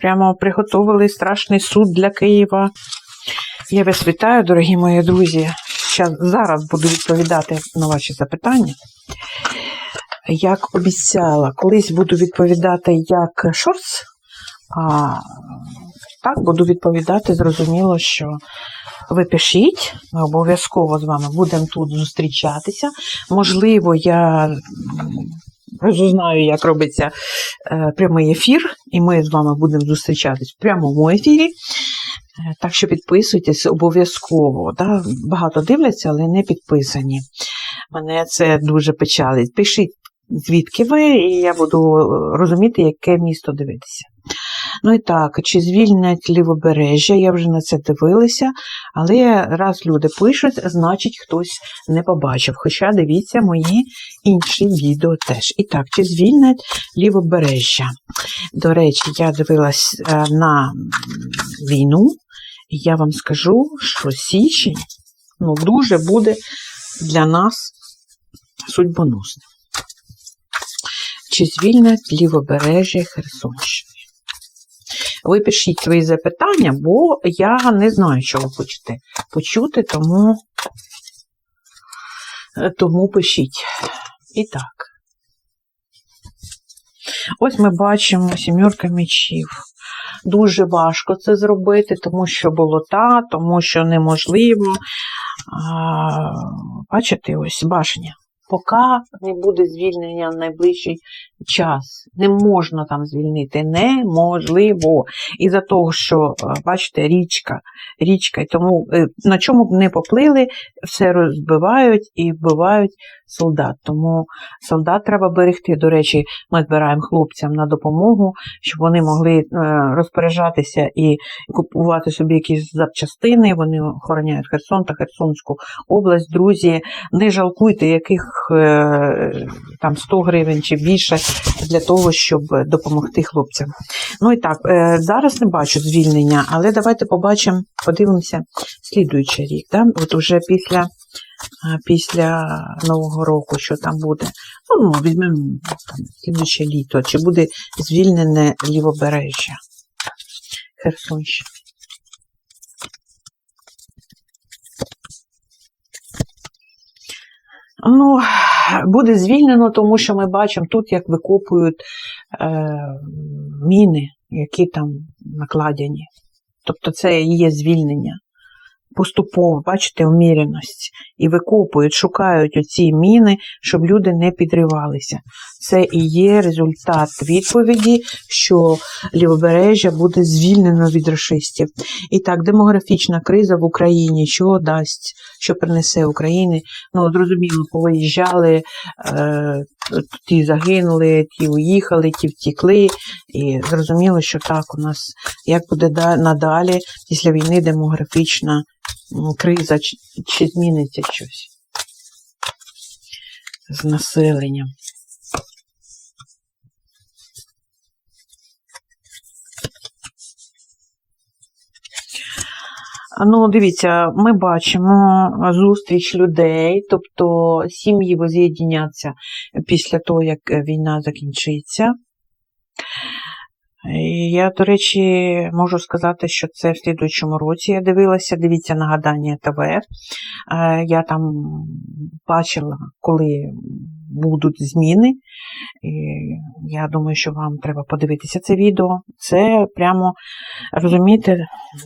Прямо приготували страшний суд для Києва. Я вас вітаю, дорогі мої друзі. Зараз буду відповідати на ваші запитання. Як обіцяла, колись буду відповідати як шорс, а так буду відповідати, зрозуміло, що ви пишіть, ми обов'язково з вами будемо тут зустрічатися. Можливо, я розузнаю, як робиться е, прямий ефір, і ми з вами будемо зустрічатись в прямому ефірі. Е, Так що підписуйтесь обов'язково. Да? Багато дивляться, але не підписані. Мене це дуже печалить. Пишіть, звідки ви, і я буду е, розуміти, яке місто дивитися. Ну і так, чи звільнять лівобережжя, я вже на це дивилася, але раз люди пишуть, значить хтось не побачив. Хоча дивіться мої інші відео теж. І так, чи звільнять лівобережжя? До речі, я дивилась е, на війну, і я вам скажу, що січень ну, дуже буде для нас судьбоносним. Чи звільнять лівобережжя Херсонщини? Ви пишіть свої запитання, бо я не знаю, що ви хочете почути, тому, е, тому пишіть. І так. Ось ми бачимо сімерка мечів. Дуже важко це зробити, тому що болота, тому що неможливо. Бачите, ось башня. Поки не буде звільнення в найближчий час. Не можна там звільнити. Неможливо. І за того, що, е, бачите, річка, річка, і тому е, на чому б не поплили, все розбивають і вбивають солдат. Тому солдат треба берегти. До речі, ми збираємо хлопцям на допомогу, щоб вони могли е, розпоряджатися і купувати собі якісь запчастини. Вони охороняють Херсон та Херсонську область. Друзі, не жалкуйте, яких там 100 гривень чи більше для того, щоб допомогти хлопцям. Ну і так, е, зараз не бачу звільнення, але давайте побачимо, подивимося слідуючий рік. Да? От уже після, е, після Нового року, що там буде. Ну, ну візьмемо там, слідуюче літо, чи буде звільнене лівобережжя Херсонщини. Ну, буде звільнено, тому що ми бачимо тут, як викопують е, міни, які там накладені. Тобто це є звільнення. Поступово, бачите, уміреність. І викопують, шукають оці міни, щоб люди не підривалися. Це і є результат відповіді, що лівобережжя буде звільнено від расистів. І так, демографічна криза в Україні, що дасть, що принесе Україні. Ну, зрозуміло, повиїжджали, е, ті загинули, ті уїхали, ті втікли. І зрозуміло, що так у нас як буде надалі після війни демографічна криза, чи, зміниться щось з населенням. Ну, дивіться, ми бачимо зустріч людей, тобто сім'ї воз'єдняться після того, як війна закінчиться. Я, до речі, можу сказати, що це в слідуючому році я дивилася. Дивіться нагадання ТВ. Е, Я там бачила, коли будуть зміни. І я думаю, що вам треба подивитися це відео. Це прямо, розумієте,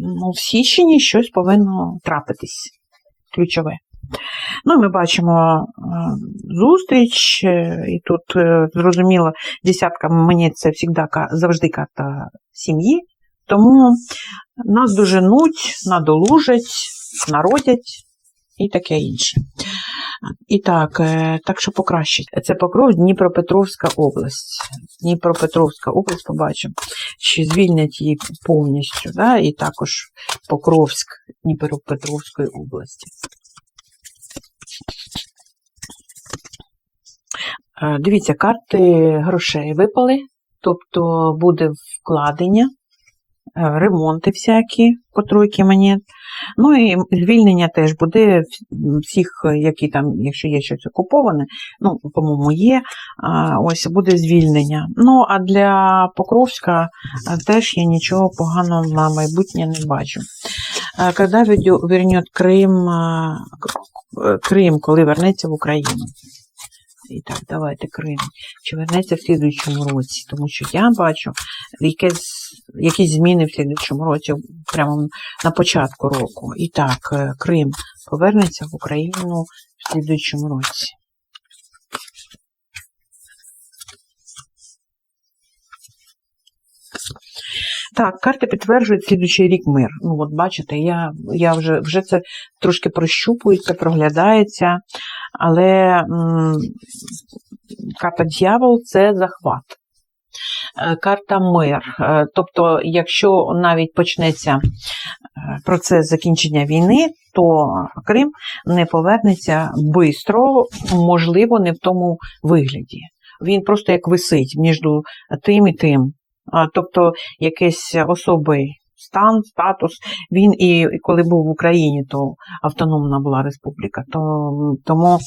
ну, в січні щось повинно трапитись. Ключове. Ну, ми бачимо е, зустріч, е, і тут, е, зрозуміло, десятка мені це завжди, карта сім'ї, тому нас доженуть, надолужать, народять і таке інше. І так, так що покращить. Це Покров, Дніпропетровська область. Дніпропетровська область побачимо, чи звільнять її повністю, да? і також Покровськ Дніпропетровської області. Е, Дивіться, карти грошей випали, тобто буде вкладення ремонти всякі по тройки монет. Ну і звільнення теж буде всіх, які там, якщо є щось окуповане, ну, по-моєму, є, ось буде звільнення. Ну, а для Покровська теж я нічого поганого на майбутнє не бачу. А, Коли ведё- вернет Крим, а, К- е, Крим, коли вернеться в Україну? І так, давайте Крим. Чи вернеться в слідуючому році? Тому що я бачу якесь, якісь зміни в слідуючому році, прямо на початку року. І так, е, Крим повернеться в Україну в слідуючому році. Так, карти підтверджують слідуючий рік мир. Ну, от бачите, я, я вже, вже це трошки прощупується, проглядається, але м, карта дьявол це захват. Е, Карта мир. Е, Тобто, якщо навіть почнеться е, процес закінчення війни, то Крим не повернеться швидко, можливо, не в тому вигляді. Він просто як висить між тим і тим. Тобто якийсь особий стан, статус. Він і коли був в Україні, то автономна була республіка. То, тому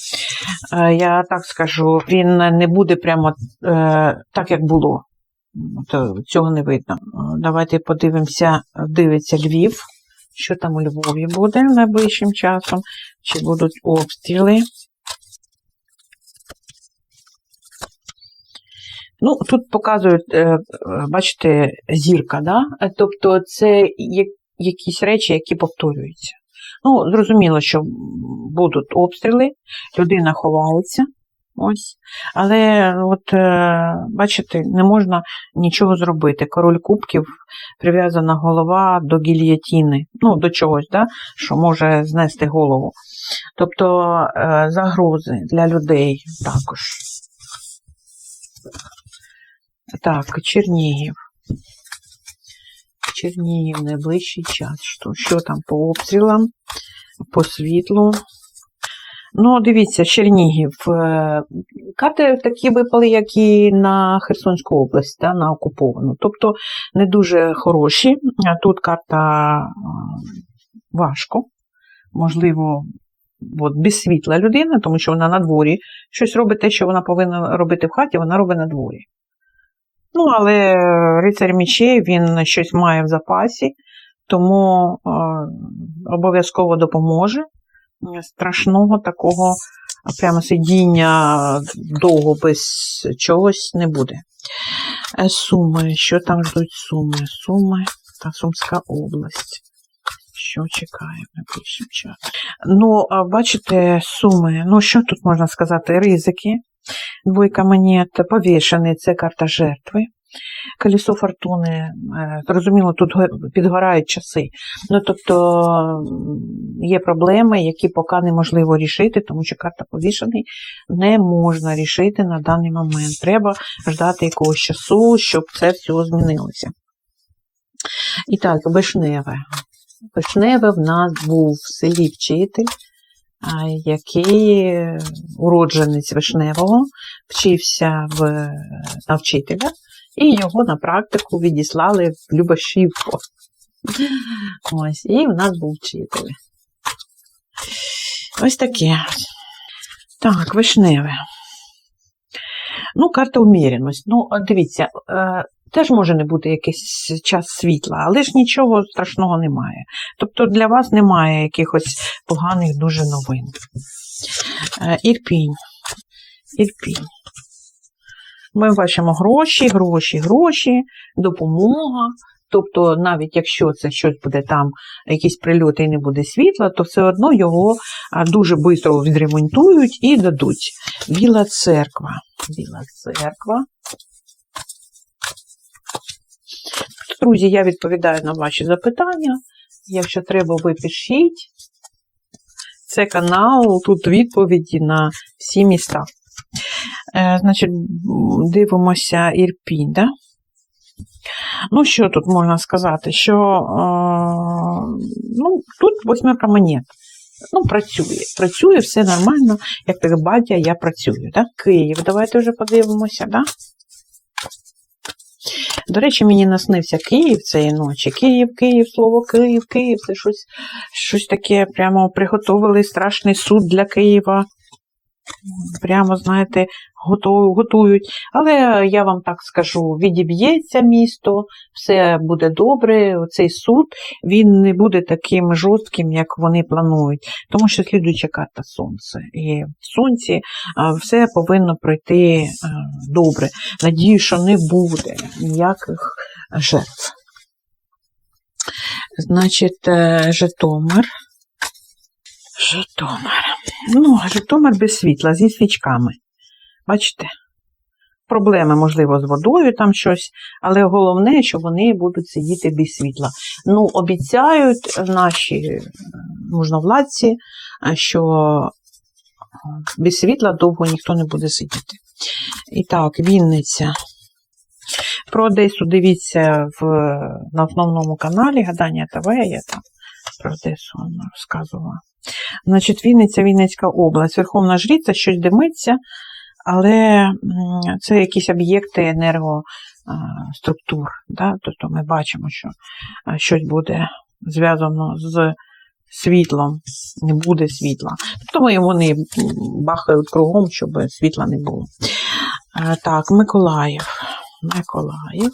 е, я так скажу, він не буде прямо е, так, як було. То цього не видно. Давайте подивимося, дивиться Львів. Що там у Львові буде найближчим часом? Чи будуть обстріли? Ну, тут показують, е, е, бачите, зірка, да? Е, тобто це якісь речі, які повторюються. Ну, зрозуміло, що будуть обстріли, людина ховається. Ось. Але от бачите, не можна нічого зробити. Король кубків, прив'язана голова до гільятіни, ну, до чогось, да? що може знести голову. Тобто загрози для людей також. Так, Чернігів. Чернігів, найближчий час. Що, що там по обстрілам, по світлу? Ну, дивіться, Чернігів. Е, Карти такі випали, як і на Херсонську область, да, на окуповану. Тобто не дуже хороші. Тут карта е, важко. Можливо, от, без світла людина, тому що вона на дворі щось робить те, що вона повинна робити в хаті, вона робить на дворі. Ну, але рицар мечей він щось має в запасі, тому е, обов'язково допоможе. Страшного такого прямо сидіння довго без чогось не буде. Е, Суми, що там ждуть суми? Суми та Сумська область. Що чекає найближчим часом? Ну, бачите, суми. Ну, що тут можна сказати? Ризики. Двойка монет, повішений це карта жертви. Колесо фортуни, е, зрозуміло, тут підгорають часи. Ну, тобто є проблеми, які поки неможливо рішити, тому що карта повішений не можна рішити на даний момент. Треба ждати якогось часу, щоб це все змінилося. І так, Вишневе. Вишневе в нас був в селі вчитель, який е, уродженець Вишневого, вчився в, на вчителя, і його на практику відіслали в Любашівку. Ось, і в нас був вчитель. Ось таке. Так, вишневе. Ну, карта уміреності. Ну, дивіться, е, теж може не бути якийсь час світла, але ж нічого страшного немає. Тобто для вас немає якихось поганих дуже новин. Е, Ірпінь. Ірпінь. Ми бачимо гроші, гроші, гроші, допомога. Тобто, навіть якщо це щось буде там, якісь прильоти і не буде світла, то все одно його дуже швидко відремонтують і дадуть. Біла церква. Біла церква. Друзі, я відповідаю на ваші запитання. Якщо треба, ви пишіть. Це канал, тут відповіді на всі міста. Е, значить, дивимося Ірпінь, да? Ну, що тут можна сказати? Що е, ну, тут восьмерка монет. Ну, працює. Працює, все нормально. Як так батя, я працюю. Да? Київ, давайте вже подивимося, да? До речі, мені наснився Київ цієї ночі. Київ, Київ, слово Київ, Київ. Це щось, щось таке, прямо приготовили страшний суд для Києва. Прямо, знаєте, готують. Але я вам так скажу: відіб'ється місто, все буде добре. Цей суд він не буде таким жорстким, як вони планують. Тому що слідуюча карта сонце. І в сонці все повинно пройти добре. Надію, що не буде ніяких жертв. Значить, е, Житомир. Житомир. Ну, Житомир без світла, зі свічками. Бачите? Проблеми, можливо, з водою там щось, але головне, що вони будуть сидіти без світла. Ну, обіцяють наші е, можновладці, е, що е, без світла довго ніхто не буде сидіти. І так, Вінниця. Про Одесу дивіться в, на основному каналі Гадання ТВ, я там про Одесу розказувала. Значить, Вінниця, Вінницька область, Верховна Жриця, щось димиться, але це якісь об'єкти енергоструктур. Да? Тобто ми бачимо, що щось буде зв'язано з світлом, не буде світла. Тобто вони бахають кругом, щоб світла не було. Е, Так, Миколаїв. Миколаїв.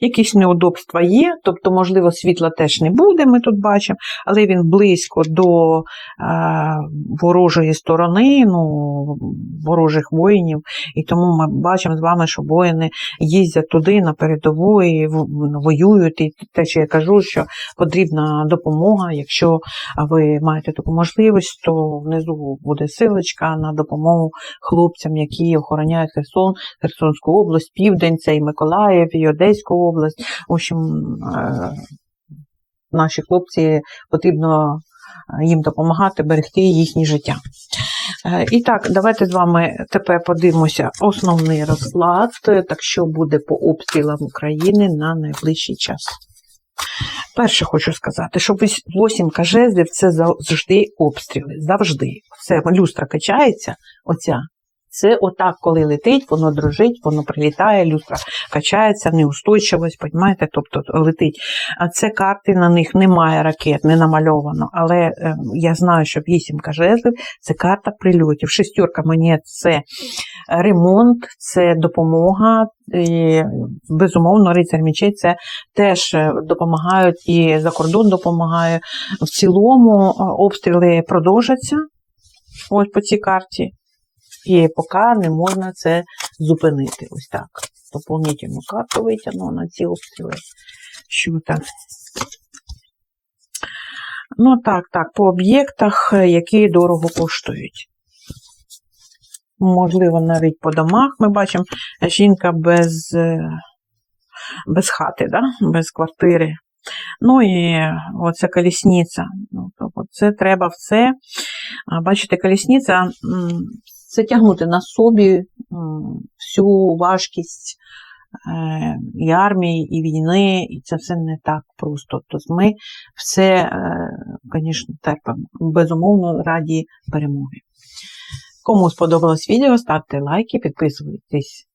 Якісь неудобства є, тобто, можливо, світла теж не буде, ми тут бачимо, але він близько до е, ворожої сторони, ну, ворожих воїнів. І тому ми бачимо з вами, що воїни їздять туди на передову і воюють. І те, що я кажу, що потрібна допомога. Якщо ви маєте таку можливість, то внизу буде силочка на допомогу хлопцям, які охороняють Херсон, Херсонську область, Південь, це і Миколаїв, і Одеську область. В общем, е, наші хлопці потрібно е, їм допомагати берегти їхнє життя. Е, І так, давайте з вами тепер подивимося основний розклад, так що буде по обстрілам України на найближчий час. Перше хочу сказати, що вось- восімка жезлів це завжди обстріли. Завжди. Це люстра качається, оця. Це отак, коли летить, воно дрожить, воно прилітає, люстра качається, неустойчивість, понімаєте? Тобто летить. А це карти на них немає ракет, не намальовано. Але е, я знаю, що вісімка жезлів це карта прильотів. Шестерка монет це ремонт, це допомога. І, безумовно, рицар мечей це теж е, допомагають і за кордон допомагає. В цілому е, обстріли продовжаться ось по цій карті. І поки не можна це зупинити. Ось так. Доповнительну карту витягну на ці обстріли. Що там? Ну так, так, по об'єктах, які дорого коштують. Можливо, навіть по домах ми бачимо жінка без, без хати, да? без квартири. Ну і оце колісниця. Ну, тобто це треба все. Бачите, колісниця це тягнути на собі всю важкість е, і армії, і війни, і це все не так просто. Тобто ми все, звісно, терпимо. Безумовно, раді перемоги. Кому сподобалось відео, ставте лайки, підписуйтесь